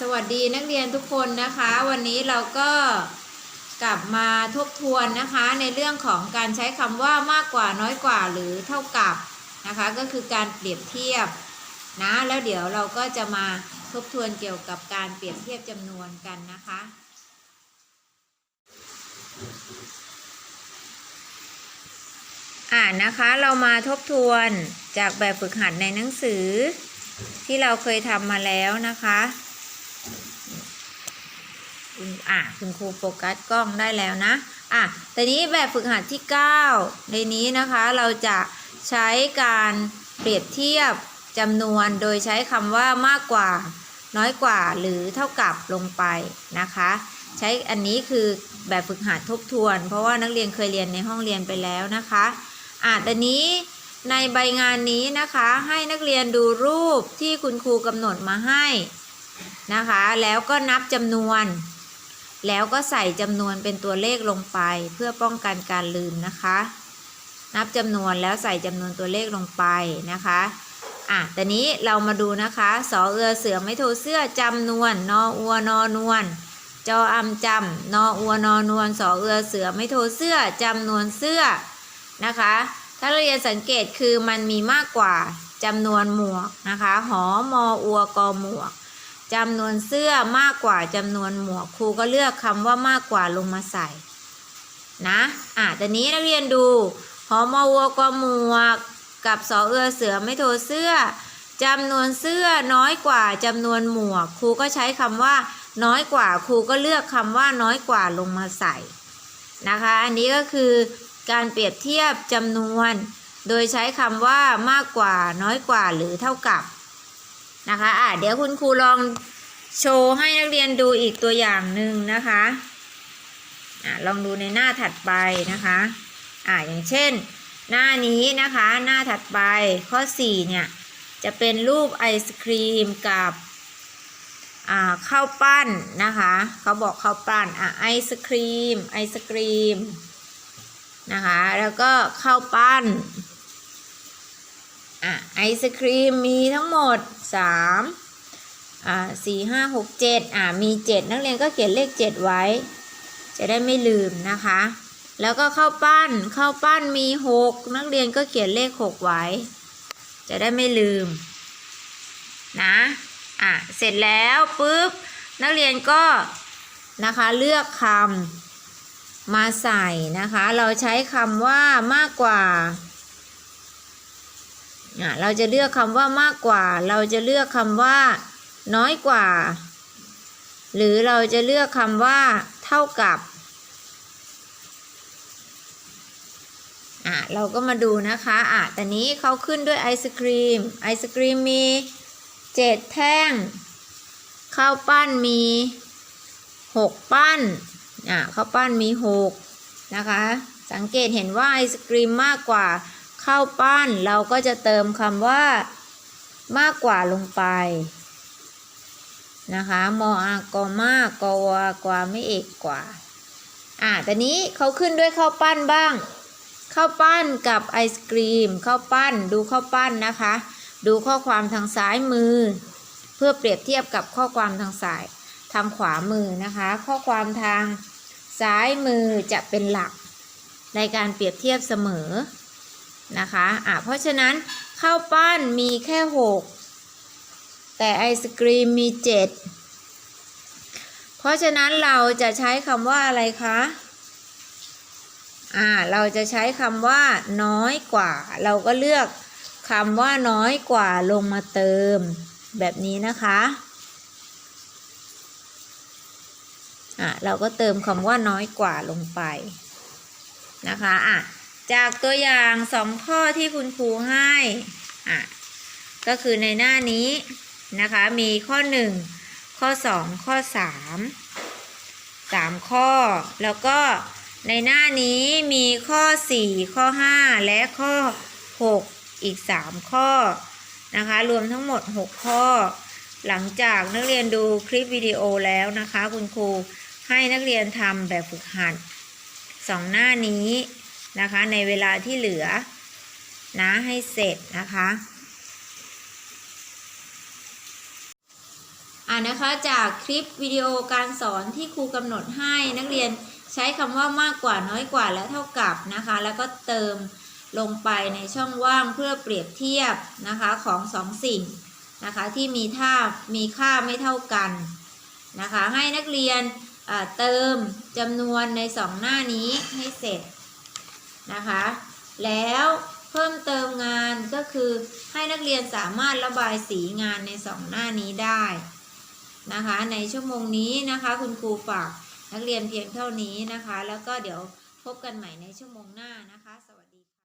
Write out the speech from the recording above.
สวัสดีนักเรียนทุกคนนะคะ วันนี้เราก็กลับมาทบทวนนะคะในเรื่องของการใช้คำว่ามากกว่าน้อยกว่าหรือเท่ากับนะคะ ก็คือการเปรียบเทียบนะแล้วเดี๋ยวเราก็จะมาทบทวนเกี่ยวกับการเปรียบเทียบจำนวนกันนะคะ อ่านนะคะเรามาทบทวนจากแบบฝึกหัดในหนังสือที่เราเคยทำมาแล้วนะคะ คุณอะคุณครูโฟกัสกล้องได้แล้วนะอะแต่นี้แบบฝึกหัดที่ 9 ในนี้นะคะเราจะใช้การเปรียบเทียบจำนวนโดยใช้คำว่ามากกว่า น้อยกว่าหรือเท่ากับลงไปนะคะ ใช้อันนี้คือแบบฝึกหัดทบทวน เพราะว่านักเรียนเคยเรียนในห้องเรียนไปแล้วนะคะอะแต่นี้ในใบงานนี้นะคะให้นักเรียนดูรูปที่คุณครูกำหนดมาให้นะคะ แล้วก็นับจำนวน แล้วก็ใส่จำนวนเป็นตัวเลขลงไปเพื่อป้องกันการลืมนะคะ นับจำนวนแล้วใส่จำนวนตัวเลขลงไปนะคะอะแต่นี้เรามาดูนะคะสอเอือเสือไม่โทเสื้อจำนวน นออัวนอนวลจออำจำนออัวนอนวลสอเอือเสือไม่โทเสื้อจำนวนเสื้อนะคะ ถ้าเราเรียนสังเกตคือมันมีมากกว่าจำนวนหมวกนะคะ หอมออัวกอหมวก จำนวนเสื้อมากกว่าจำนวนหมวกครูก็เลือกคำว่ามากกว่าลงมาใส่ นะอะต่นี้นักเรียนดูหอมอวัวกอหมวก กับสอเอือเสือไม่โทเสื้อจำนวนเสื้อน้อยกว่าจำนวนหมวกครูก็ใช้คำว่า น้อยกว่าครูก็เลือกคำว่าน้อยกว่าลงมาใส่ นะคะ อันนี้ก็คือการเปรียบเทียบจำนวน โดยใช้คำว่ามากกว่าน้อยกว่าหรือเท่ากับ นะคะอะเดี๋ยวคุณครูลองโชว์ให้นักเรียนดูอีกตัวอย่างหนึ่งนะคะอะลองดูในหน้าถัดไปนะคะอะอย่างเช่น หน้านี้นะคะหน้าถัดไปข้อ 4 เนี่ย จะเป็นรูปไอศครีมกับอ่าข้าวปั้นนะคะเขาบอกข้าวปั้นอะไอศครีมไอศครีมนะคะแล้วก็ข้าวปั้น อะไอศครีมมีทั้งหมด3อ่าสี่ห้าหกเจ็ดอ่ามีเจ็ดนักเรียนก็เขียนเลขเจ็ดไว้ จะได้ไม่ลืมนะคะ แล้วก็ข้าวปั้นข้าวปั้นมีหกนักเรียนก็เขียนเลขหกไว้ จะได้ไม่ลืมนะอะเสร็จแล้วปุ๊บนักเรียนก็นะคะเลือกคำมาใส่นะคะ เราใช้คำว่ามากกว่า เราจะเลือกคำว่ามากกว่า เราจะเลือกคำว่า น้อยกว่า หรือเราจะเลือกคำว่า เท่ากับอะเราก็มาดูนะคะอะแต่นี้เขาขึ้นด้วยไอศครีม ไอศครีมมีเจ็ดแท่ง ข้าวปั้นมีหกปั้นอะข้าวปั้นมีหกนะคะ สังเกตเห็นว่าไอศครีมมากกว่า ข้าวปั้น เราก็จะเติมคำว่ามากกว่าลงไปนะคะมออากอมากกวากว่าไม่เอกกว่า อะแต่นี้เขาขึ้นด้วยข้าวปั้นบ้าง ข้าวปั้นกับไอศกรีม ข้าวปั้น ดูข้าวปั้นนะคะ ดูข้อความทางซ้ายมือ เพื่อเปรียบเทียบกับข้อความทางซ้ายทางขวามือนะคะ ข้อความทางซ้ายมือจะเป็นหลักในการเปรียบเทียบเสมอ นะคะอะเพราะฉะนั้นข้าวปั้นมีแค่หกแต่ไอศกรีมมีเจ็ดเพราะฉะนั้นเราจะใช้คำว่าอะไรคะอ่าเราจะใช้คำว่าน้อยกว่า เราก็เลือกคำว่าน้อยกว่าลงมาเติมแบบนี้นะคะอ่าเราก็เติมคำว่าน้อยกว่าลงไปนะคะอะ จากตัวอย่างสองข้อที่คุณครูให้อะก็คือในหน้านี้นะคะมีข้อหนึ่งข้อสองข้อสามสามข้อ แล้วก็ในหน้านี้มีข้อ 4 ข้อ 5 และข้อ 6 อีก 3 ข้อนะคะรวมทั้งหมด 6 ข้อ หลังจากนักเรียนดูคลิปวิดีโอแล้วนะคะ คุณครูให้นักเรียนทำแบบฝึกหัดสองหน้านี้ นะคะ ในเวลาที่เหลือนะให้เสร็จนะคะอ่านะคะจากคลิปวิดีโอการสอนที่ครูกำหนดให้นักเรียนใช้คำว่ามากกว่าน้อยกว่าและเท่ากับนะคะ แล้วก็เติมลงไปในช่องว่างเพื่อเปรียบเทียบนะคะของสองสิ่งนะคะที่มีท่ามีค่าไม่เท่ากันนะคะให้นักเรียนเติมจำนวนในสองหน้านี้ให้เสร็จ นะคะ แล้วเพิ่มเติมงานก็คือให้นักเรียนสามารถระบายสีงานในสองหน้านี้ได้นะคะ ในชั่วโมงนี้นะคะคุณครูฝากนักเรียนเพียงเท่านี้นะคะ แล้วก็เดี๋ยวพบกันใหม่ในชั่วโมงหน้านะคะ